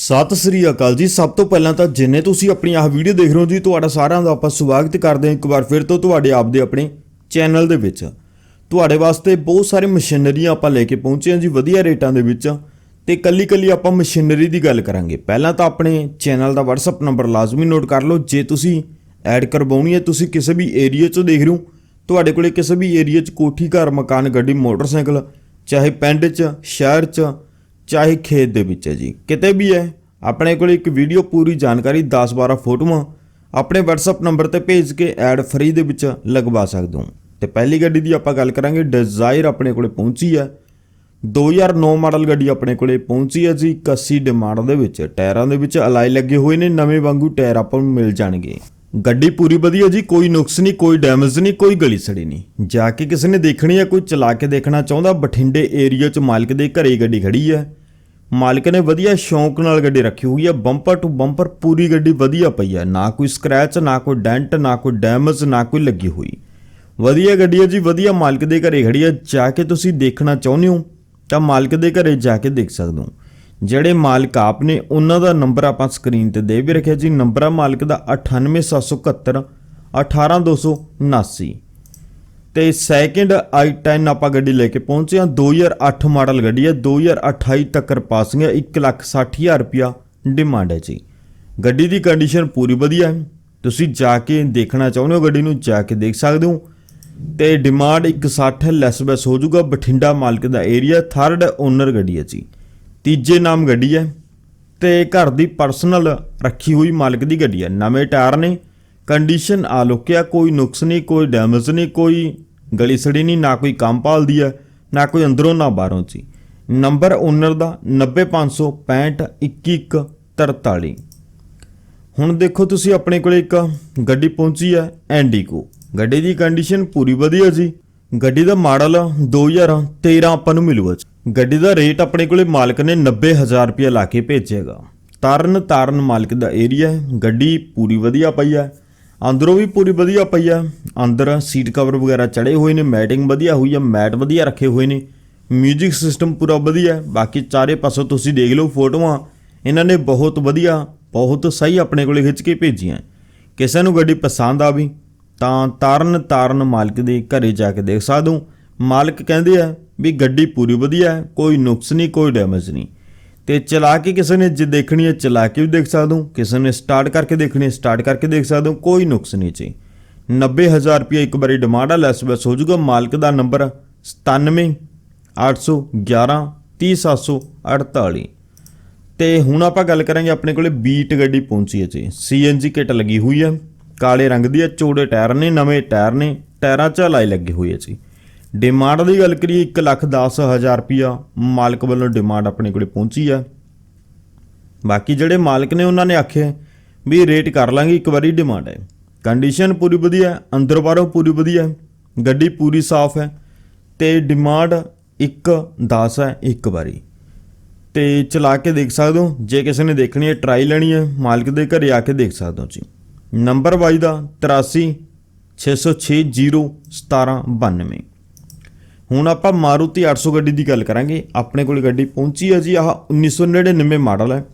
ਸਤਿ ਸ੍ਰੀ ਅਕਾਲ ਜੀ। ਸਭ ਤੋਂ ਪਹਿਲਾਂ ਤਾਂ ਜਿੰਨੇ ਤੁਸੀਂ ਆਪਣੀ ਆਹ ਵੀਡੀਓ ਦੇਖ ਰਹੇ ਹੋ ਜੀ, ਤੁਹਾਡਾ ਸਾਰਿਆਂ ਦਾ ਆਪਾਂ ਸਵਾਗਤ ਕਰਦੇ ਹਾਂ ਇੱਕ ਵਾਰ ਫਿਰ ਤੋਂ ਤੁਹਾਡੇ ਆਪਦੇ ਆਪਣੇ ਚੈਨਲ ਦੇ ਵਿੱਚ। ਤੁਹਾਡੇ ਵਾਸਤੇ ਬਹੁਤ ਸਾਰੇ ਮਸ਼ੀਨਰੀਆਂ ਆਪਾਂ ਲੈ ਕੇ ਪਹੁੰਚੇ ਹਾਂ ਜੀ, ਵਧੀਆ ਰੇਟਾਂ ਦੇ ਵਿੱਚ। ਤੇ ਕੱਲੀ ਕੱਲੀ ਆਪਾਂ ਮਸ਼ੀਨਰੀ ਦੀ ਗੱਲ ਕਰਾਂਗੇ। ਪਹਿਲਾਂ ਤਾਂ ਆਪਣੇ ਚੈਨਲ ਦਾ WhatsApp ਨੰਬਰ ਲਾਜ਼ਮੀ ਨੋਟ ਕਰ ਲਓ। ਜੇ ਤੁਸੀਂ ਐਡ ਕਰਵਾਉਣੀ ਹੈ, ਤੁਸੀਂ ਕਿਸੇ ਵੀ ਏਰੀਆ 'ਚੋਂ ਦੇਖ ਰਹੇ ਹੋ, ਤੁਹਾਡੇ ਕੋਲੇ ਕਿਸੇ ਵੀ ਏਰੀਆ 'ਚ ਕੋਠੀ, ਘਰ, ਮਕਾਨ, ਗੱਡੀ, ਮੋਟਰਸਾਈਕਲ, ਚਾਹੇ ਪਿੰਡ 'ਚ, ਸ਼ਹਿਰ 'ਚ ਚਾਹੇ ਖੇਤ ਦੇ ਵਿੱਚ ਹੈ ਜੀ। ਕਿਤੇ ਵੀ ਹੈ, ਆਪਣੇ ਕੋਲ ਇੱਕ ਵੀਡੀਓ ਪੂਰੀ ਜਾਣਕਾਰੀ 10-12 ਫੋਟੋਆਂ ਆਪਣੇ WhatsApp ਨੰਬਰ ਤੇ ਭੇਜ ਕੇ ਐਡ ਫ੍ਰੀ ਦੇ ਵਿੱਚ ਲਗਵਾ ਸਕਦੇ ਹੋ। ਤੇ ਪਹਿਲੀ ਗੱਡੀ ਦੀ ਆਪਾਂ ਗੱਲ ਕਰਾਂਗੇ ਡਿਜ਼ਾਇਰ ਆਪਣੇ ਕੋਲੇ ਪਹੁੰਚੀ ਹੈ। 2009 ਮਾਡਲ ਗੱਡੀ ਆਪਣੇ ਕੋਲੇ ਪਹੁੰਚੀ ਹੈ ਜੀ 81 ਡਿਮਾਂਡ ਦੇ ਵਿੱਚ, ਟਾਇਰਾਂ ਦੇ ਵਿੱਚ ਅਲਾਈ ਲੱਗੇ ਹੋਏ ਨੇ, ਨਵੇਂ ਵਾਂਗੂ ਟਾਇਰ ਆਪਾਂ ਨੂੰ ਮਿਲ ਜਾਣਗੇ। ਗੱਡੀ ਪੂਰੀ ਵਧੀਆ ਜੀ, ਕੋਈ ਨੁਕਸ ਨਹੀਂ, ਕੋਈ ਡੈਮੇਜ ਨਹੀਂ, ਕੋਈ ਗਲੀ ਸੜੀ ਨਹੀਂ। ਜਾ ਕੇ ਕਿਸੇ ਨੇ ਦੇਖਣੀ ਹੈ ਕੋਈ ਚਲਾ ਕੇ ਦੇਖਣਾ ਚਾਹੁੰਦਾ, ਬਠਿੰਡੇ ਏਰੀਆ 'ਚ ਮਾਲਕ ਦੇ ਘਰੇ ਗੱਡੀ ਖੜੀ ਹੈ ਮਾਲਕ ਨੇ ਵਧੀਆ ਸ਼ੌਂਕ ਨਾਲ ਗੱਡੀ ਰੱਖੀ ਹੋਈ ਹੈ ਬੰਪਰ ਟੂ ਬੰਪਰ ਪੂਰੀ ਗੱਡੀ ਵਧੀਆ ਪਈ ਹੈ ਨਾ ਕੋਈ ਸਕ੍ਰੈਚ ਨਾ ਕੋਈ ਡੈਂਟ ਨਾ ਕੋਈ ਡੈਮੇਜ ਨਾ ਕੋਈ ਲੱਗੀ ਹੋਈ। ਵਧੀਆ ਗੱਡੀ ਹੈ ਜੀ, ਵਧੀਆ ਮਾਲਕ ਦੇ ਘਰੇ ਖੜੀ ਹੈ ਜਾ ਕੇ ਤੁਸੀਂ ਦੇਖਣਾ ਚਾਹੁੰਦੇ ਹੋ, ਤਾਂ ਮਾਲਕ ਦੇ ਘਰੇ ਜਾ ਕੇ ਦੇਖ ਸਕਦੇ ਹੋ। ਜਿਹੜੇ ਮਾਲਕ ਆਪ ਨੇ, ਉਹਨਾਂ ਦਾ ਨੰਬਰ ਆਪਾਂ ਸਕਰੀਨ ਤੇ ਦੇ ਵੀ ਰੱਖਿਆ ਜੀ। ਨੰਬਰ ਆ ਮਾਲਕ ਦਾ 98771 18279 ਤੇ ਸੈਕਿੰਡ i10 ਆਪਾਂ ਗੱਡੀ ਲੈ ਕੇ ਪਹੁੰਚੇ ਹਾਂ। 2008 ਮਾਡਲ ਗੱਡੀ ਹੈ। 2028 ਤੱਕ ਪਾਸਿੰਗ ਹੈ 160000 ਰੁਪਿਆ ਡਿਮਾਂਡ ਹੈ ਜੀ। ਗੱਡੀ ਦੀ ਕੰਡੀਸ਼ਨ ਪੂਰੀ ਵਧੀਆ ਹੈ। ਤੁਸੀਂ ਜਾ ਕੇ ਦੇਖਣਾ ਚਾਹੁੰਦੇ ਹੋ, ਗੱਡੀ ਨੂੰ ਜਾ ਕੇ ਦੇਖ ਸਕਦੇ ਹੋ। ਤੇ ਡਿਮਾਂਡ 160 ਲੈਸ ਬੈਸ ਹੋ ਜਾਊਗਾ। ਬਠਿੰਡਾ ਮਾਲਕ ਦਾ ਏਰੀਆ ਥਰਡ ਓਨਰ ਗੱਡੀ ਹੈ ਜੀ। ਤੀਜੇ ਨਾਮ ਗੱਡੀ ਹੈ ਤੇ ਘਰ ਦੀ ਪਰਸਨਲ ਰੱਖੀ ਹੋਈ ਮਾਲਕ ਦੀ ਗੱਡੀ ਹੈ। ਨਵੇਂ ਟਾਇਰ ਨੇ, ਕੰਡੀਸ਼ਨ ਆਲੋਕਿਆ, ਕੋਈ ਨੁਕਸ ਨਹੀਂ, ਕੋਈ ਡੈਮੇਜ ਨਹੀਂ, ਕੋਈ ਗਲੀ ਸੜੀ ਨਹੀਂ, ਨਾ ਕੋਈ ਕੰਮ ਭਾਲਦੀ ਹੈ, ਨਾ ਕੋਈ ਅੰਦਰੋਂ ਨਾ ਬਾਹਰੋਂ ਜੀ ਨੰਬਰ ਓਨਰ ਦਾ 90565 2143 ਹੁਣ ਦੇਖੋ ਤੁਸੀਂ ਆਪਣੇ ਕੋਲੇ ਇੱਕ ਗੱਡੀ ਪਹੁੰਚੀ ਹੈ, ਐਂਡੀਕੋ। ਗੱਡੀ ਦੀ ਕੰਡੀਸ਼ਨ ਪੂਰੀ ਵਧੀਆ ਜੀ ਗੱਡੀ ਦਾ ਮਾਡਲ 2013 ਆਪਾਂ ਨੂੰ ਮਿਲੂਗਾ ਜੀ। ਗੱਡੀ ਦਾ ਰੇਟ ਆਪਣੇ ਕੋਲੇ ਮਾਲਕ ਨੇ 90000 ਰੁਪਏ ਲਾ ਕੇ ਭੇਜੇਗਾ ਤਰਨ, ਤਾਰਨ ਮਾਲਕ ਦਾ ਏਰੀਆ ਹੈ। ਗੱਡੀ ਪੂਰੀ ਵਧੀਆ ਪਈ ਹੈ ਅੰਦਰੋਂ ਵੀ ਪੂਰੀ ਵਧੀਆ ਪਈ ਹੈ ਅੰਦਰ ਸੀਟ ਕਵਰ ਵਗੈਰਾ ਚੜੇ ਹੋਏ ਨੇ, ਮੈਟਿੰਗ ਵਧੀਆ ਹੋਈ ਹੈ ਮੈਟ ਵਧੀਆ ਰੱਖੇ ਹੋਏ ਨੇ। 뮤직 ਸਿਸਟਮ ਪੂਰਾ ਵਧੀਆ। ਹੈ ਬਾਕੀ ਚਾਰੇ ਪਾਸੋਂ ਤੁਸੀਂ ਦੇਖ ਲਓ ਫੋਟੋਆਂ। ਇਹਨਾਂ ਨੇ ਬਹੁਤ ਵਧੀਆ, ਬਹੁਤ ਸਹੀ ਆਪਣੇ ਕੋਲੇ ਖਿੱਚ ਕੇ ਭੇਜੀਆਂ। ਕਿਸੇ ਨੂੰ ਗੱਡੀ ਪਸੰਦ ਆਵੀ ਤਾਂ ਤਾਰਨ ਤਾਰਨ ਮਾਲਕ ਦੇ ਘਰੇ ਜਾ ਕੇ ਦੇਖ ਸਕਦੇ ਹੋ। ਮਾਲਕ ਕਹਿੰਦੇ ਆ ਵੀ ਗੱਡੀ ਪੂਰੀ ਵਧੀਆ ਹੈ, ਕੋਈ ਨੁਕਸ ਨਹੀਂ, ਕੋਈ ਡੈਮੇਜ ਨਹੀਂ। ਤੇ ਚਲਾ ਕੇ ਕਿਸੇ ਨੇ ਜੇ ਦੇਖਣੀ ਹੈ, ਚਲਾ ਕੇ ਵੀ ਦੇਖ ਸਕਦੇ ਹੋ। ਕਿਸੇ ਨੇ ਸਟਾਰਟ ਕਰਕੇ ਦੇਖਣੀ ਹੈ ਸਟਾਰਟ ਕਰਕੇ ਦੇਖ ਸਕਦੇ ਹੋ। ਕੋਈ ਨੁਕਸ ਨਹੀਂ ਜੀ। 90000 ਰੁਪਏ ਇੱਕ ਵਾਰੀ ਡਿਮਾਂਡ ਆ ਲੈਸ ਬੈਸ ਹੋ ਜਾਊਗਾ। ਮਾਲਕ ਦਾ ਨੰਬਰ 97 811 30748 ਤੇ ਹੁਣ ਆਪਾਂ ਗੱਲ ਕਰਾਂਗੇ ਆਪਣੇ ਕੋਲੇ ਬੀਟ ਗੱਡੀ ਪਹੁੰਚੀ ਹੈ ਜੀ। ਸੀਐਨਜੀ ਕਿਟ ਲੱਗੀ ਹੋਈ ਹੈ। ਕਾਲੇ ਰੰਗ ਦੀ ਹੈ, ਚੋੜੇ ਟਾਇਰ ਨੇ, ਨਵੇਂ ਟਾਇਰ ਨੇ, ਟਾਇਰਾਂ 'ਚ ਲਾਈ ਲੱਗੀ ਹੋਈ ਹੈ ਜੀ। ਡਿਮਾਂਡ ਦੀ ਗੱਲ ਕਰੀਏ 110000 ਰੁਪਿਆ ਮਾਲਕ ਵੱਲੋਂ ਡਿਮਾਂਡ ਆਪਣੇ ਕੋਲੇ ਪਹੁੰਚੀ ਹੈ ਬਾਕੀ ਜਿਹੜੇ ਮਾਲਕ ਨੇ ਉਹਨਾਂ ਨੇ ਆਖਿਆ ਵੀ ਰੇਟ ਕਰ ਲਾਂਗੇ, ਇੱਕ ਵਾਰੀ ਡਿਮਾਂਡ ਹੈ। ਕੰਡੀਸ਼ਨ ਪੂਰੀ ਵਧੀਆ, ਅੰਦਰ ਬਾਹਰੋਂ ਪੂਰੀ ਵਧੀਆ, ਗੱਡੀ ਪੂਰੀ ਸਾਫ਼ ਹੈ ਤੇ ਡਿਮਾਂਡ 1 10 ਹੈ, ਇੱਕ ਵਾਰੀ। ਤੇ ਚਲਾ ਕੇ ਦੇਖ ਸਕਦੇ ਹੋ, ਜੇ ਕਿਸੇ ਨੇ ਦੇਖਣੀ ਹੈ ਟਰਾਈ ਲੈਣੀ ਹੈ, ਮਾਲਕ ਦੇ ਘਰੇ ਆ ਕੇ ਦੇਖ ਸਕਦੇ ਹੋ ਜੀ ਨੰਬਰ ਬਾਈ ਦਾ 83 606 1792 ਹੁਣ ਆਪਾਂ ਮਾਰੂਤੀ 800 ਗੱਡੀ ਦੀ ਗੱਲ ਕਰਾਂਗੇ। ਆਪਣੇ ਕੋਲ ਗੱਡੀ ਪਹੁੰਚੀ ਹੈ ਜੀ, ਆਹ 1999 ਮਾਡਲ ਹੈ।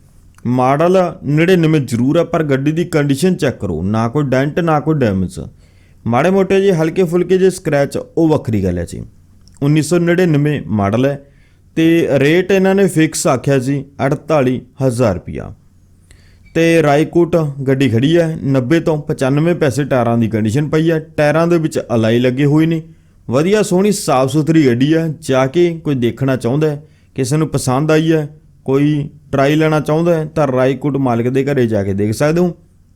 ਮਾਡਲ 99 ਜ਼ਰੂਰ ਹੈ ਪਰ ਗੱਡੀ ਦੀ ਕੰਡੀਸ਼ਨ ਚੈੱਕ ਕਰੋ। ਨਾ ਕੋਈ ਡੈਂਟ ਨਾ ਕੋਈ ਡੈਮੇਜ ਮਾੜੇ ਮੋਟੇ ਜੇ, ਹਲਕੇ ਫੁਲਕੇ ਜੇ ਸਕ੍ਰੈਚ ਉਹ ਵੱਖਰੀ ਗੱਲ ਹੈ ਜੀ। 1999 ਮਾਡਲ ਹੈ ਤੇ ਰੇਟ ਇਹਨਾਂ ਨੇ ਫਿਕਸ ਆਖਿਆ ਜੀ 48000 ਰੁਪਿਆ ਤੇ ਰਾਈਕੋਟ ਗੱਡੀ ਖੜੀ ਹੈ 90 ਤੋਂ 95 ਪੈਸੇ ਟਾਇਰਾਂ ਦੀ ਕੰਡੀਸ਼ਨ ਪਈ ਹੈ। ਟਾਇਰਾਂ ਦੇ ਵਿੱਚ ਅਲਾਈ ਲੱਗੇ ਹੋਏ ਨੇ। ਵਧੀਆ ਸੋਹਣੀ ਸਾਫ਼ ਸੁਥਰੀ ਗੱਡੀ ਆ, ਜਾ ਕੇ ਕੋਈ ਦੇਖਣਾ ਚਾਹੁੰਦਾ ਹੈ, ਕਿਸੇ ਨੂੰ ਪਸੰਦ ਆਈ ਹੈ, ਕੋਈ ਟਰਾਈ ਲੈਣਾ ਚਾਹੁੰਦਾ ਹੈ, ਤਾਂ ਰਾਈਕੋਟ ਮਾਲਕ ਦੇ ਘਰੇ ਜਾ ਕੇ ਦੇਖ ਸਕਦੇ ਹੋ।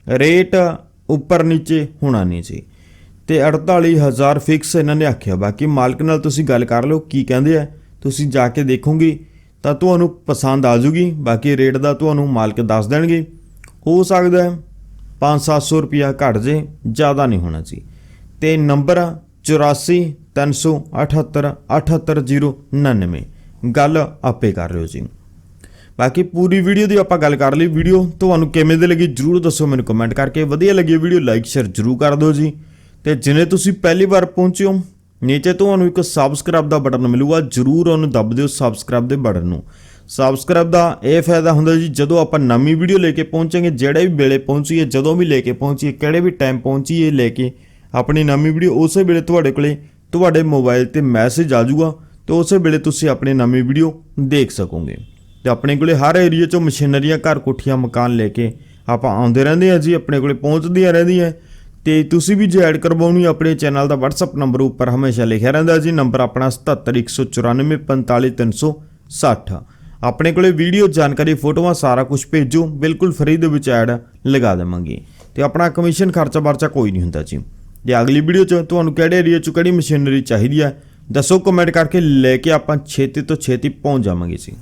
ਰੇਟ ਉੱਪਰ ਨੀਚੇ ਹੋਣਾ ਨਹੀਂ ਸੀ। ਤੇ 48000 ਫਿਕਸ ਇਹਨਾਂ ਨੇ ਆਖਿਆ। ਬਾਕੀ ਮਾਲਕ ਨਾਲ ਤੁਸੀਂ ਗੱਲ ਕਰ ਲਓ, ਕੀ ਕਹਿੰਦੇ ਆ, ਤੁਸੀਂ ਜਾ ਕੇ ਦੇਖੋਗੇ, ਤਾਂ ਤੁਹਾਨੂੰ ਪਸੰਦ ਆ ਜੂਗੀ। ਬਾਕੀ ਰੇਟ ਦਾ ਤੁਹਾਨੂੰ ਮਾਲਕ ਦੱਸ ਦੇਣਗੇ। ਹੋ ਸਕਦਾ ਹੈ 5-700 ਰੁਪਿਆ ਘਟ ਜੇ, ਜ਼ਿਆਦਾ ਨਹੀਂ ਹੋਣਾ ਸੀ। ਤੇ ਨੰਬਰ 84 378 78099 ਗੱਲ ਆਪੇ ਕਰ ਲਿਓ ਜੀ। ਬਾਕੀ ਪੂਰੀ ਵੀਡੀਓ ਦੀ ਆਪਾਂ ਗੱਲ ਕਰ ਲਈ। ਵੀਡੀਓ ਤੁਹਾਨੂੰ ਕਿਵੇਂ ਦੀ ਲੱਗੀ ਜਰੂਰ ਦੱਸੋ ਮੈਨੂੰ ਕਮੈਂਟ ਕਰਕੇ। ਵਧੀਆ ਲੱਗੀ ਵੀਡੀਓ ਲਾਈਕ ਸ਼ੇਅਰ ਜਰੂਰ ਕਰ ਦਿਓ ਜੀ। ਤੇ ਜਿਨੇ ਤੁਸੀਂ ਪਹਿਲੀ ਵਾਰ ਪਹੁੰਚੇ ਹੋ, ਨੀਚੇ ਤੁਹਾਨੂੰ ਇੱਕ ਸਬਸਕ੍ਰਾਈਬ ਦਾ ਬਟਨ ਮਿਲੂਗਾ। ਜਰੂਰ ਉਹਨੂੰ ਦਬ ਦਿਓ ਸਬਸਕ੍ਰਾਈਬ ਦੇ ਬਟਨ ਨੂੰ। ਸਬਸਕ੍ਰਾਈਬ ਦਾ ਇਹ ਫਾਇਦਾ ਹੁੰਦਾ ਜੀ, ਜਦੋਂ ਆਪਾਂ ਨਵੀਂ ਵੀਡੀਓ ਲੈ ਕੇ ਪਹੁੰਚਾਂਗੇ, ਜਿਹੜੇ ਵੀ ਵੇਲੇ ਪਹੁੰਚੀਏ, ਜਦੋਂ ਵੀ ਲੈ ਕੇ ਪਹੁੰਚੀਏ, ਕਿਹੜੇ ਵੀ ਟਾਈਮ ਪਹੁੰਚੀਏ ਲੈ ਕੇ ਆਪਣੀ ਨਵੀਂ ਵੀਡੀਓ ਉਸੇ ਵੇਲੇ ਤੁਹਾਡੇ ਕੋਲੇ, ਤੁਹਾਡੇ ਮੋਬਾਈਲ ਤੇ ਮੈਸੇਜ ਆ ਜਾਊਗਾ ਤੇ ਉਸੇ ਵੇਲੇ ਤੁਸੀਂ ਆਪਣੀ ਨਵੀਂ ਵੀਡੀਓ ਦੇਖ ਸਕੋਗੇ। ਤੇ ਆਪਣੇ ਕੋਲੇ ਹਰ ਏਰੀਆ ਚੋਂ ਮਸ਼ੀਨਰੀਆਂ, ਘਰ ਕੋਠੀਆਂ, ਮਕਾਨ ਲੈ ਕੇ ਆਪਾਂ ਆਉਂਦੇ ਰਹਿੰਦੇ ਆ ਜੀ, ਆਪਣੇ ਕੋਲੇ ਪਹੁੰਚਦੀਆਂ ਰਹਿੰਦੀਆਂ ਤੇ ਤੁਸੀਂ ਵੀ ਜੇ ਐਡ ਕਰਵਾਉਣੀ ਆਪਣੇ ਚੈਨਲ ਦਾ WhatsApp ਨੰਬਰ ਉੱਪਰ ਹਮੇਸ਼ਾ ਲਿਖਿਆ ਰਹਿੰਦਾ ਜੀ, ਨੰਬਰ ਆਪਣਾ 7714945360 ਆਪਣੇ ਕੋਲੇ ਵੀਡੀਓ, ਜਾਣਕਾਰੀ, ਫੋਟੋਆਂ, ਸਾਰਾ ਕੁਝ ਭੇਜੋ, ਬਿਲਕੁਲ ਫ੍ਰੀ ਦੇ ਵਿੱਚ ਐਡ ਲਗਾ ਦੇਵਾਂਗੇ। ਤੇ ਆਪਣਾ ਕਮਿਸ਼ਨ ਖਰਚਾ ਵਰਚਾ ਕੋਈ ਨਹੀਂ ਹੁੰਦਾ ਜੀ। ਜੇ ਅਗਲੀ ਵੀਡੀਓ 'ਚ ਤੁਹਾਨੂੰ ਕਿਹੜੇ ਏਰੀਆ 'ਚ ਕਿਹੜੀ ਮਸ਼ੀਨਰੀ ਚਾਹੀਦੀ ਹੈ, ਦੱਸੋ ਕਮੈਂਟ ਕਰਕੇ ਲੈ ਕੇ ਆਪਾਂ ਛੇਤੀ ਤੋਂ ਛੇਤੀ ਪਹੁੰਚ ਜਾਵਾਂਗੇ ਜੀ।